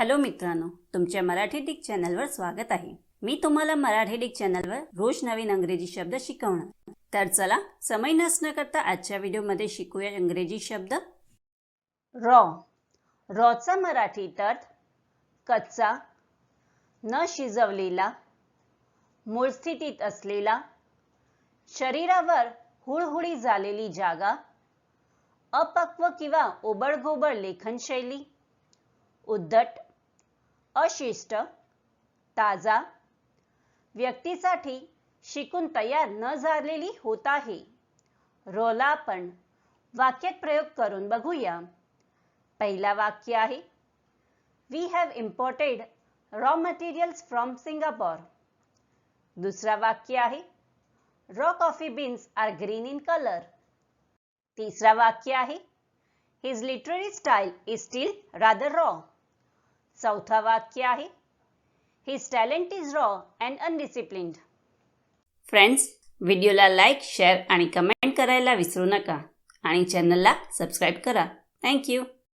Hello मित्रांनो तुमच्या Marathi Dick चॅनलवर स्वागत आहे. मी तुम्हाला मराठी डिक चॅनलवर रोज नवीन अंग्रेजी शब्द शिकवणार. तर चला समय नसणं करता आजच्या व्हिडिओमध्ये शिकूया इंग्रजी शब्द. रॉ. रॉचा मराठीत अर्थ कच्चा न शिजवलेला मूळ स्थितीत असलेला शरीरावर हुळहुळी झालेली जागा अपक्व किंवा ओबडगोबड लेखनशैली उद्धट अशिष्ट ताजा व्यक्तीसाठी शिकून तयार न झालेली होत आहे. रोला आपण वाक्यात प्रयोग करून बघूया. पहिला वाक्य आहे we have imported raw materials from Singapore दुसरा वाक्य आहे raw coffee beans are green in colour तिसरा वाक्य आहे his literary style is still rather raw चौथा वाक्य आहे. His talent is raw and undisciplined friends व्हिडिओला लाईक शेअर आणि कमेंट करायला विसरू नका. आणि चॅनलला सबस्क्राईब करा. थँक्यू